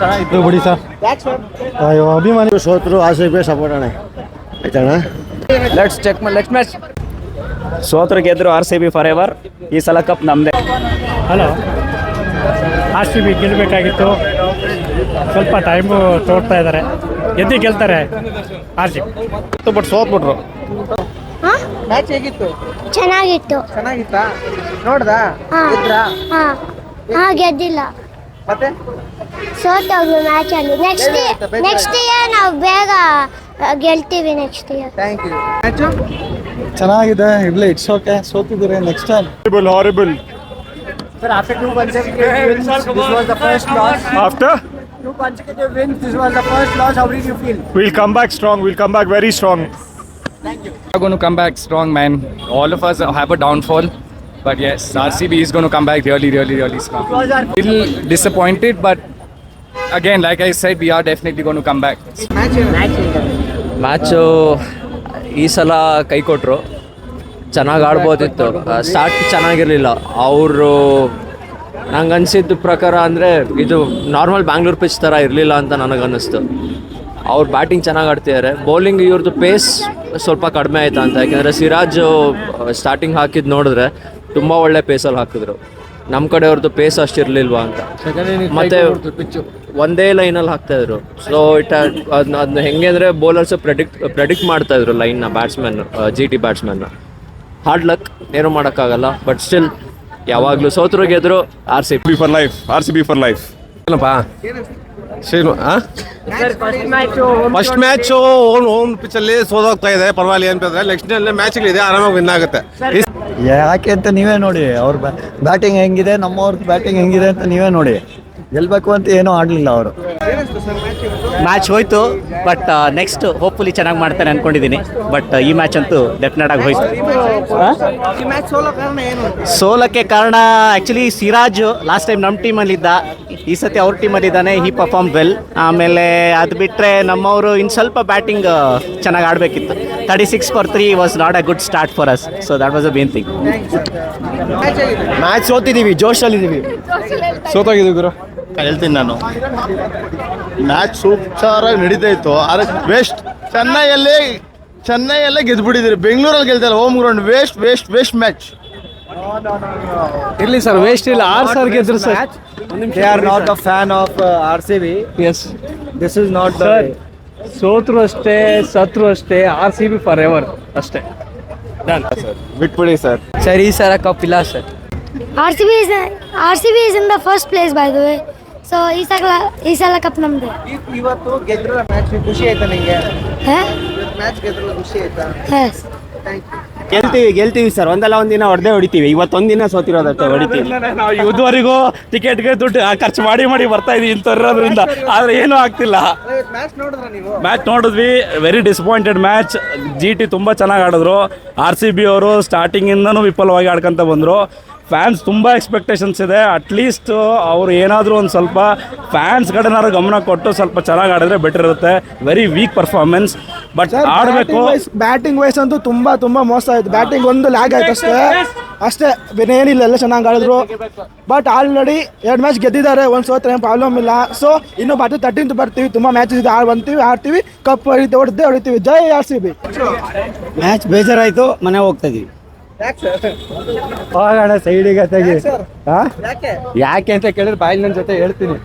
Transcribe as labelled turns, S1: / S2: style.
S1: ಚೆನ್ನಾಗಿತ್ತು. ಬಿಡಿ ಸರ್. ಅಯ್ಯೋ ಅಭಿಮಾನಿ. ಸೋತರು ಆಸೆ ಬೇ ಸಪೋರ್ಟ್ ಅಣ್ಣ ಆಯ್ತಣ್ಣ?
S2: ಲೆಟ್ಸ್ ಚೆಕ್ ಲೆಟ್ಸ್ ಮ್ಯಾಚ್ ಸೋತರು ಗೆದ್ರು R C B for ever ಈ ಸಲ ಕಪ್ ನಮ್ದೇ.
S3: ಹಲೋ ಆರ್ ಸಿ ಬಿ ಗೆಲ್ಲಬೇಕಾಗಿತ್ತು ಸ್ವಲ್ಪ ಟೈಮು ತೋರ್ತಾ ಇದ್ದಾರೆ ಎದ್ದು ಗೆಲ್ತಾರೆ ಆರ್ ಸಿ ಬಿ
S1: ಬಟ್ ಸೋತ್ಬಿಟ್ರು.
S4: ಮ್ಯಾಚ್ ಹೇಗಿತ್ತು?
S5: ಚೆನ್ನಾಗಿತ್ತು.
S4: ಚೆನ್ನಾಗಿತ್ತಾ? ನೋಡ್ದಾ?
S5: ಗೆದ್ದಿಲ್ಲ.
S4: ಮತ್ತೆ
S5: ಸೋತೋಗ್ಲು ಮ್ಯಾಚ್ ಅಲ್ಲಿ ನೆಕ್ಸ್ಟ್ ನೆಕ್ಸ್ಟ್ ಇಯರ್ ನಾವು ಬೇಗ ಆ, ಗೆಲ್ತೀವಿ next year
S4: thank you match
S1: ಚೆನ್ನಾಗಿದೆ ಇರ್ಲಿ it's okay ಸೋತಿದ್ದೀರಿ next time horrible
S4: Sir, after two consecutive wins, this was the first loss.
S6: After,
S4: Two consecutive wins, this was the first loss. How did you feel?
S6: we'll come back strong. We'll come back very strong.
S7: are going to come back strong, man. All of us have a downfall. But yes, RCB is going to come back really, really, really strong. Little disappointed, but again, like I said, we are definitely going to come back.
S4: Match
S2: ಈ ಸಲ ಕೈ ಕೊಟ್ಟರು ಚೆನ್ನಾಗಿ ಆಡ್ಬೋದಿತ್ತು. Start ಚೆನ್ನಾಗಿರಲಿಲ್ಲ. ಅವರು ನಂಗೆ ಅನಿಸಿದ ಪ್ರಕಾರ ಅಂದರೆ ಇದು ನಾರ್ಮಲ್ ಬ್ಯಾಂಗ್ಳೂರ್ ಪಿಚ್ ಥರ ಇರಲಿಲ್ಲ ಅಂತ ನನಗೆ ಅನ್ನಿಸ್ತು. ಅವ್ರು ಬ್ಯಾಟಿಂಗ್ ಚೆನ್ನಾಗಿ ಆಡ್ತಿದ್ದಾರೆ ಬೌಲಿಂಗ್ ಇವ್ರದ್ದು ಪೇಸ್ ಸ್ವಲ್ಪ ಕಡಿಮೆ ಆಯ್ತಾ ಅಂತ. ಯಾಕೆಂದರೆ ಸಿರಾಜ್ ಸ್ಟಾರ್ಟಿಂಗ್ ಹಾಕಿದ್ದು ನೋಡಿದ್ರೆ ತುಂಬ ಒಳ್ಳೆ ಪೇಸಲ್ಲಿ ಹಾಕಿದ್ರು. ನಮ್ಮ ಕಡೆಯವ್ರದ್ದು ಪೇಸ್ ಅಷ್ಟಿರಲಿಲ್ವಾ ಅಂತ. ಮತ್ತೆ ಒಂದೇ ಲೈನಲ್ಲಿ ಹಾಕ್ತಾ ಇದ್ರು. ಸೊ ಇಟ್ ಅದನ್ನ ಅದನ್ನ ಹೆಂಗೆ ಅಂದರೆ ಬೌಲರ್ಸ್ ಪ್ರೆಡಿಕ್ಟ್ ಪ್ರೆಡಿಕ್ಟ್ ಮಾಡ್ತಾ ಇದ್ರು ಲೈನ್ನ ಬ್ಯಾಟ್ಸ್ಮನ್ ಜಿ ಟಿ ಬ್ಯಾಟ್ಸ್ಮನ್ನ ಹಾರ್ಡ್ ಲಕ್ ಏನೂ ಮಾಡೋಕ್ಕಾಗಲ್ಲ ಬಟ್ ಸ್ಟಿಲ್ ಯಾವಾಗಲೂ ಸೋತರು ಗೆದ್ರು R C
S6: B for life R C B for life
S1: ಏನಪ್ಪಾ Srinu first match own own pitch ಅಲ್ಲಿ ಸೋದೋಗ್ತಾ ಇದೆ. ಪರವಾಗಿಲ್ಲ ಅಂತಂದ್ರೆ ನೆಕ್ಸ್ಟ್ ಇದೆ ಆರಾಮಾಗಿ ವಿನ್ ಆಗುತ್ತೆ.
S8: ಯಾಕೆ ಅಂತ ನೀವೇ ನೋಡಿ ಅವ್ರ ಬ್ಯಾಟಿಂಗ್ ಹೆಂಗಿದೆ ನಮ್ಮವ್ರ ಬ್ಯಾಟಿಂಗ್ ಹೆಂಗಿದೆ ಅಂತ ನೀವೇ ನೋಡಿ. ಗೆಲ್ಬೇಕು ಅಂತ ಏನೂ ಆಡಲಿಲ್ಲ ಅವರು.
S2: ಮ್ಯಾಚ್ ಹೋಯ್ತು ಬಟ್ ನೆಕ್ಸ್ಟ್ ಹೋಪ್ಫುಲಿ ಚೆನ್ನಾಗಿ ಮಾಡ್ತಾರೆ ಅನ್ಕೊಂಡಿದ್ದೀನಿ ಬಟ್ ಈ ಮ್ಯಾಚ್ ಅಂತೂ ಡೆಫಿನೆಟ್ ಆಗಿ ಹೋಯ್ತು.
S4: ಈ ಮ್ಯಾಚ್ ಸೋಲೋ ಕಾರಣ ಏನು
S2: ಸೋಲಕ್ಕೆ ಕಾರಣ ಆ್ಯಕ್ಚುಲಿ ಸಿರಾಜ್ ಲಾಸ್ಟ್ ಟೈಮ್ ನಮ್ಮ ಟೀಮಲ್ಲಿದ್ದ ಈ ಸತಿ ಅವ್ರ ಟೀಮಲ್ಲಿದ್ದಾನೆ ಹಿ ಪರ್ಫಾರ್ಮ್ ವೆಲ್ ಆಮೇಲೆ ಅದು ಬಿಟ್ಟರೆ ನಮ್ಮವರು ಇನ್ನು ಸ್ವಲ್ಪ ಬ್ಯಾಟಿಂಗ್ ಚೆನ್ನಾಗಿ ಆಡಬೇಕಿತ್ತು. Thirty six for three was not good good start for us so was was
S4: a thing.
S1: Match ಸೋತಿದ್ದೀವಿ ಜೋಶಲ್ಲಿದ್ದೀವಿ ಸೋತೋಗಿದ್ದೀವಿ ಗುರು. ಹೇಳ್ತೀನಿ ನಾನು. ಮ್ಯಾಚ್ ಸೂಪರಾಗಿ ನಡೀತಾ ಇತ್ತು ಆದರೆ ವೇಸ್ಟ್ ಚೆನ್ನೈಯಲ್ಲಿ ಚೆನ್ನೈಯಲ್ಲೇ ಗೆದ್ದುಬಿಟ್ಟಿದ್ದೀರಿ ಬೆಂಗಳೂರಲ್ಲಿ ಗೆಲ್ತಾರೆ home ground waste waste waste match
S3: ಇರಲಿ ಸರ್ ವೇಸ್ಟ್ ಇಲ್ಲ. ಆರ್ sir ಗೆದ್ರು
S8: sir. They are not a fan of R C
S3: B
S8: is this is not
S3: the ಸೋತ್ರು ಅಷ್ಟೇ ಸತ್ರು ಅಷ್ಟೇ R C B for ever ಅಷ್ಟೇ. ಡನ್
S1: ಬಿಟ್ಬಿಡಿ ಸರ್.
S2: ಸರ್ ಈ ಸಲ ಕಪ್ ಇಲ್ಲ sir.
S5: R C B is R C B is in the first place by the way so ಈ ಸಲ ಈ ಸಲ ಕಪ್ ನಮ್ದು.
S4: ಇವತ್ತು ಗೆದ್ರಲ್ಲ ಮ್ಯಾಚ್ ಖುಷಿ ಆಯ್ತಾ
S5: ನಿಮಗೆ
S4: ಮ್ಯಾಚ್ ಗೆದ್ರಲ್ಲ ಖುಷಿ ಆಯ್ತಾ?
S5: ಎಸ್
S2: ಗೆಲ್ತೀವಿ ಗೆಲ್ತೀವಿ ಸರ್. ಒಂದಲ್ಲ ಒಂದಿನ ಹೊಡೆದೇ ಹೊಡಿತೀವಿ. ಇವತ್ತೊಂದಿನ ಸೋತಿರೋದಷ್ಟೇ ಹೊಡಿತೀವಿ.
S3: ನಾವು ಇದುವರೆಗೂ ಟಿಕೆಟ್ಗೆ ದುಡ್ಡು ಖರ್ಚು ಮಾಡಿ ಮಾಡಿ ಬರ್ತಾ ಇದೀವಿ ಇಂಥವ್ರಿಂದ ಆದ್ರೆ ಏನೂ ಆಗ್ತಿಲ್ಲ.
S4: ಮ್ಯಾಚ್
S3: ನೋಡಿದ್ವಿ. Very disappointed match G T ತುಂಬ ಚೆನ್ನಾಗಿ ಆಡಿದ್ರು. ಆರ್ ಸಿ ಬಿ ಅವರು ಸ್ಟಾರ್ಟಿಂಗಿಂದನೂ ವಿಫಲವಾಗಿ ಆಡ್ಕೊಂತ ಬಂದರು. ಫ್ಯಾನ್ಸ್ ತುಂಬ ಎಕ್ಸ್ಪೆಕ್ಟೇಷನ್ಸ್ ಇದೆ. ಅಟ್ಲೀಸ್ಟ್ ಅವರು ಏನಾದರೂ ಒಂದು ಸ್ವಲ್ಪ ಫ್ಯಾನ್ಸ್ ಕಡೆನಾದ್ರು ಗಮನ ಕೊಟ್ಟು ಸ್ವಲ್ಪ ಚೆನ್ನಾಗಿ ಆಡಿದ್ರೆ ಬೆಟರ್ ಇರುತ್ತೆ. ವೆರಿ ವೀಕ್ ಪರ್ಫಾರ್ಮೆನ್ಸ್ ಬಟ್ ಆಡಬೇಕು.
S9: ಬ್ಯಾಟಿಂಗ್ ವೈಸ್ ಅಂತೂ ತುಂಬ ತುಂಬ ಮೋಸ ಆಯಿತು. ಬ್ಯಾಟಿಂಗ್ ಒಂದು ಲ್ಯಾಗ್ ಆಯ್ತು ಅಷ್ಟೇ ಅಷ್ಟೇ ಬೇರೆ ಏನಿಲ್ಲ ಎಲ್ಲ ಚೆನ್ನಾಗಿ ಆಡಿದ್ರು. ಬಟ್ ಆಲ್ರೆಡಿ ಎರಡು ಮ್ಯಾಚ್ ಗೆದ್ದಿದ್ದಾರೆ. ಒಂದು ಸೋತ್ರ ಏನು ಪ್ರಾಬ್ಲಮ್ ಇಲ್ಲ. ಸೊ ಇನ್ನು ಬಾಟು ತರ್ಟೀನ್ತ್ ಬರ್ತೀವಿ. ತುಂಬ ಮ್ಯಾಚಸ್ ಇದೆ. ಆಡ್ ಬಂತೀವಿ ಆಡ್ತೀವಿ. ಕಪ್ ಹೊಡಿತೀವಿ ಹೊಡೆದೇ ಹೊಡಿತೀವಿ. ಜೈ ಆರ್ ಸಿ ಬಿ
S8: ಮ್ಯಾಚ್ ಬೇಜಾರಾಯಿತು. ಮನೆ ಹೋಗ್ತಾ ಇದೀವಿ.
S1: ಹೋಗೋಣ ಸೈಡಿಗೆ
S4: ಯಾಕೆ
S1: ಅಂತ ಕೇಳಿದ್ರೆ ಬಾಯಿ ನನ್ನ ಜೊತೆ ಹೇಳ್ತೀನಿ.